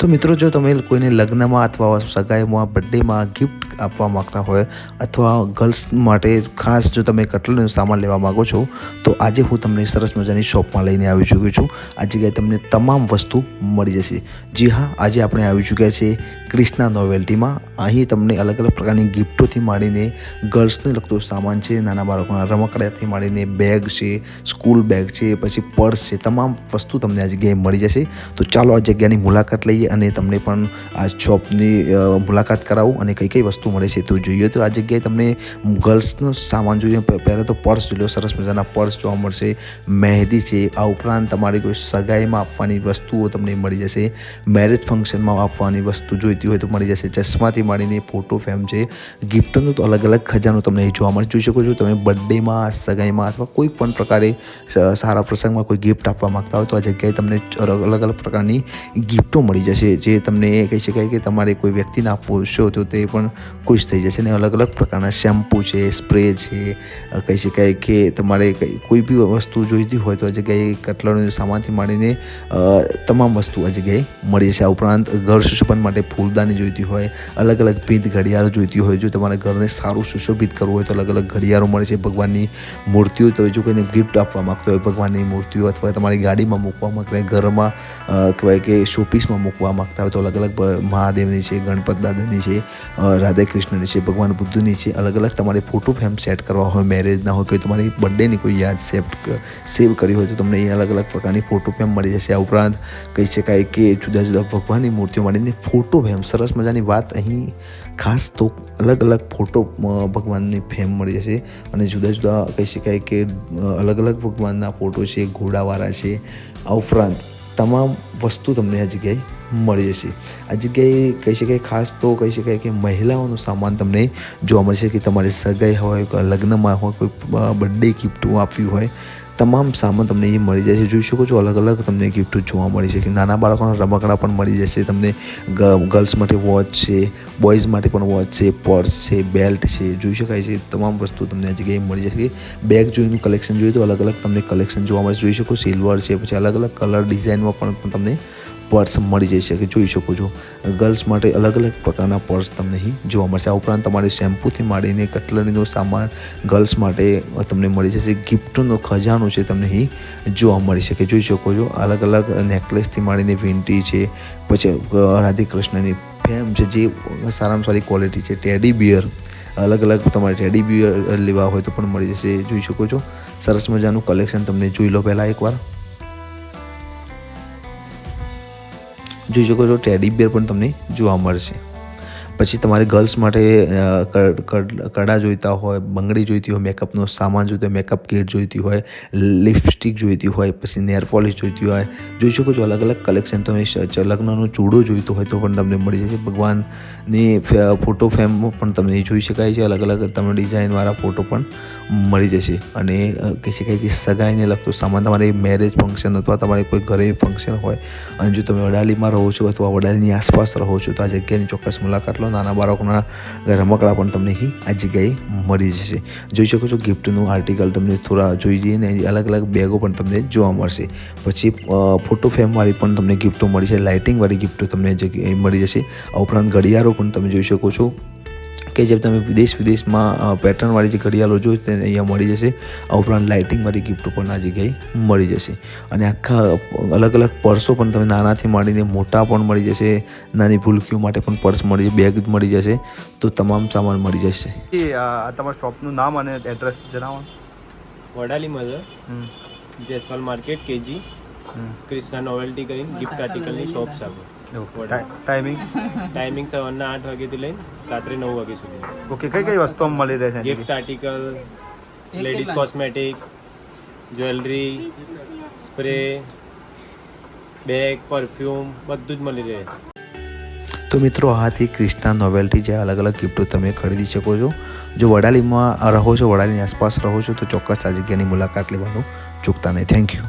તો મિત્રો, જો તમે કોઈને લગ્નમાં અથવા સગાઈમાં બર્થડેમાં ગિફ્ટ આપવા માગતા હોય અથવા ગર્લ્સ માટે ખાસ જો તમે કટલરીનો સામાન લેવા માગો છો, તો આજે હું તમને સરસ મજાની શોપમાં લઈને આવી ચૂક્યો છું. આ જગ્યાએ તમને તમામ વસ્તુ મળી જશે. જી હા, આજે આપણે આવી ચૂક્યા છે ક્રિષ્ના નોવેલ્ટીમાં અહીં તમને અલગ અલગ પ્રકારની ગિફ્ટોથી માંડીને ગર્લ્સને લગતો સામાન છે, નાના બાળકોના રમકડાથી માંડીને બેગ છે સ્કૂલ બેગ છે, પછી પર્સ છે, તમામ વસ્તુ તમને આ જગ્યાએ મળી જશે. તો ચાલો આ જગ્યાની મુલાકાત લઈએ. અને તમને પણ આ શોપની મુલાકાત કરાવું અને કઈ કઈ વસ્તુ મળે છે તો જોઈએ તો આ જગ્યાએ તમને ગર્લ્સનો સામાન જોઈએ. પહેલાં તો પર્સ જોઈ લો, સરસ મજાના પર્સ જોવા મળશે. મહેંદી છે, આ ઉપરાંત તમારી કોઈ સગાઈમાં આપવાની વસ્તુઓ તમને મળી જશે. મેરેજ ફંક્શનમાં આપવાની વસ્તુ જોઈતી હોય તો મળી જશે. ચશ્માથી માંડીને ફોટો ફ્રેમ છે. ગિફ્ટનું તો અલગ અલગ ખજાનો તમને જોવા મળે, જોઈ શકો છો. તમે બર્થડેમાં સગાઈમાં અથવા કોઈ પણ પ્રકારે સારા પ્રસંગમાં કોઈ ગિફ્ટ આપવા માંગતા હોય તો આ જગ્યાએ તમને અલગ અલગ પ્રકારની ગિફ્ટો મળી જશે. જે તમને એ કહી શકાય કે તમારે કોઈ વ્યક્તિને આપવો છો તો તે પણ ખુશ થઈ જશે અને અલગ અલગ પ્રકારના શેમ્પૂ છે, સ્પ્રે છે કહી શકાય કે તમારે કઈ- બી વસ્તુ જોઈતી હોય તો આ જગ્યાએ કટલરીનો સામાનથી માંડીને તમામ વસ્તુ આ જગ્યાએ મળી જશે. આ ઉપરાંત ઘર સુશોભન માટે ફૂલદાની જોઈતી હોય, અલગ અલગ ભીંત ઘડિયાળો જોઈતી હોય. જો તમારે ઘરને સારું સુશોભિત કરવું હોય તો અલગ અલગ ઘડિયાળો મળે છે, ભગવાનની મૂર્તિઓ. તો જો કોઈને ગિફ્ટ આપવા માગતો હોય ભગવાનની મૂર્તિઓ અથવા તમારી ગાડીમાં મૂકવા માગતા ઘરમાં કહેવાય કે શોપીસમાં મૂકવા માગતા હોય તો અલગ અલગ મહાદેવની છે, ગણપત દાદાની છે રાધા કૃષ્ણની છે, ભગવાન બુદ્ધની છે, અલગ અલગ તમારે ફોટો ફ્રેમ સેટ કરવા હોય મેરેજના હોય, કોઈ તમારી બર્થડેની કોઈ યાદ સેવ સેવ કરી હોય તો તમને એ અલગ અલગ પ્રકારની ફોટો ફ્રેમ મળી જશે. આ ઉપરાંત કહી શકાય કે જુદા જુદા ભગવાનની મૂર્તિઓ માંડીને ફોટો ફ્રેમ સરસ મજાની વાત અહીં ખાસ તો અલગ અલગ ફોટો ભગવાનની ફ્રેમ મળી જશે. અને જુદા જુદા કહી શકાય કે અલગ અલગ ભગવાનના ફોટો છે, ઘોડાવાળા છે. આ ઉપરાંત તમામ વસ્તુ તમને આ જગ્યાએ મળી જશે. આ જગ્યાએ કહી શકાય ખાસ તો કહી શકાય કે મહિલાઓનો સામાન તમને જોવા મળશે કે તમારી સગાઈ હોય લગ્નમાં હોય, કોઈ બર્થડે ગિફ્ટ આપવી હોય, તમામ સામાન તમને એ મળી જશે. જોઈ શકો છો અલગ અલગ તમને ગિફ્ટ જોવા મળી શકે. નાના બાળકોના રમકડા પણ મળી જશે તમને. ગર્લ્સ માટે વોચ છે બોયઝ માટે પણ વોચ છે પર્સ છે બેલ્ટ છે. જોઈ શકાય છે તમામ વસ્તુ તમને આ જગ્યાએ મળી જશે. બેગ જોઈનું કલેક્શન જોઈએ તો અલગ અલગ તમને કલેક્શન જોવા મળશે. જોઈ શકો સિલ્વર છે, પછી અલગ અલગ કલર ડિઝાઇનમાં પણ તમને પર્સ મળી જઈ શકે, જોઈ શકો છો. ગર્લ્સ માટે અલગ અલગ પ્રકારના પર્સ તમને અહીં જોવા મળશે. આ ઉપરાંત તમારે શેમ્પૂથી માંડીને કટલરીનો સામાન ગર્લ્સ માટે તમને મળી જશે. ગિફ્ટનો ખજાનો છે તમને અહીં જોવા મળી શકે. જોઈ શકો છો, અલગ અલગ નેકલેસથી માંડીને વીંટી છે, પછી રાધે કૃષ્ણની ફેમ છે, જે સારામાં સારી ક્વોલિટી છે, ટેડી બિયર. અલગ અલગ તમારે ટેડી બિયર લેવા હોય તો પણ મળી જશે. જોઈ શકો છો, સરસ મજાનું કલેક્શન તમને જોઈ લો પહેલાં એકવાર. જોઈ શકો છો ટેડી બિયર પણ તમને જોવા મળશે. પછી તમારે ગર્લ્સ માટે કડ- જોઈતા હોય, બંગડી જોઈતી હોય મેકઅપનો સામાન જોઈતો હોય મેકઅપ કીટ જોઈતી હોય લિપસ્ટિક જોઈતી હોય, પછી નેર પોલિશ જોઈતી હોય, જોઈ શકો છો અલગ અલગ કલેક્શન તમે લગ્નનો ચૂડો જોઈતો હોય તો પણ તમને મળી જશે. ભગવાનની ફોટો ફ્રેમ પણ તમને જોઈ શકાય છે. અલગ અલગ તમને ડિઝાઇનવાળા ફોટો પણ મળી જશે. અને કહી શકાય કે સગાઈને લગતો સામાન, તમારે મેરેજ ફંક્શન અથવા તમારે કોઈ ઘરે ફંક્શન હોય અને જો તમે વડાલીમાં રહો છો અથવા વડાલીની આસપાસ રહો છો, તો આ જગ્યાની ચોક્કસ મુલાકાત લો. નાના બાળકોના રમકડા પણ તમને અહીં આ જગ્યાએ મળી જશે. જોઈ શકો છો ગિફ્ટનું આર્ટિકલ તમને થોડા જોઈ જઈએ ને અલગ અલગ બેગો પણ તમને જોવા મળશે. પછી ફોટો ફ્રેમવાળી પણ તમને ગિફ્ટો મળી છે. લાઇટિંગવાળી ગિફ્ટો તમને મળી જશે. આ ઉપરાંત ઘડિયાળો પણ તમે જોઈ શકો છો. કે જેમ તમે વિદેશ વિદેશમાં પેટર્નવાળી જે ઘડિયાળો જો તે અહીંયા મળી જશે. આ ઉપરાંત લાઇટિંગવાળી ગિફ્ટ પણ આ જગ્યાએ મળી જશે. અને આખા અલગ અલગ પર્સો પણ તમે નાનાથી માંડીને મોટા પણ મળી જશે. નાની ભૂલકીઓ માટે પણ પર્સ મળી જશે બેગ મળી જશે. તો તમામ સામાન મળી જશે. એ આ આ તમારા શોપનું નામ અને એડ્રેસ જણાવો. વડાલીમાં છે Jaiswal market KG. Krishna novelty કરીને ગિફ્ટ આર્ટિકલની શોપ છે આપણે ટાઈમિંગ ટાઈમિંગ સવારના આઠ વાગ્યાથી લઈને રાત્રે નવ વાગ્યા સુધી. ઓકે કઈ કઈ વસ્તુ મળી રહે છે gift article ladies cosmetic jewellery spray bag perfume બધું જ મળી રહે. તો મિત્રો આથી ક્રિષ્ના નોવેલ્ટી જે અલગ અલગ ગિફ્ટો તમે ખરીદી શકો છો. જો વડાલીમાં રહો છો વડાલીની આસપાસ રહો છો તો ચોક્કસ આ જગ્યાની મુલાકાત લેવાનું ચૂકતા નહીં. Thank you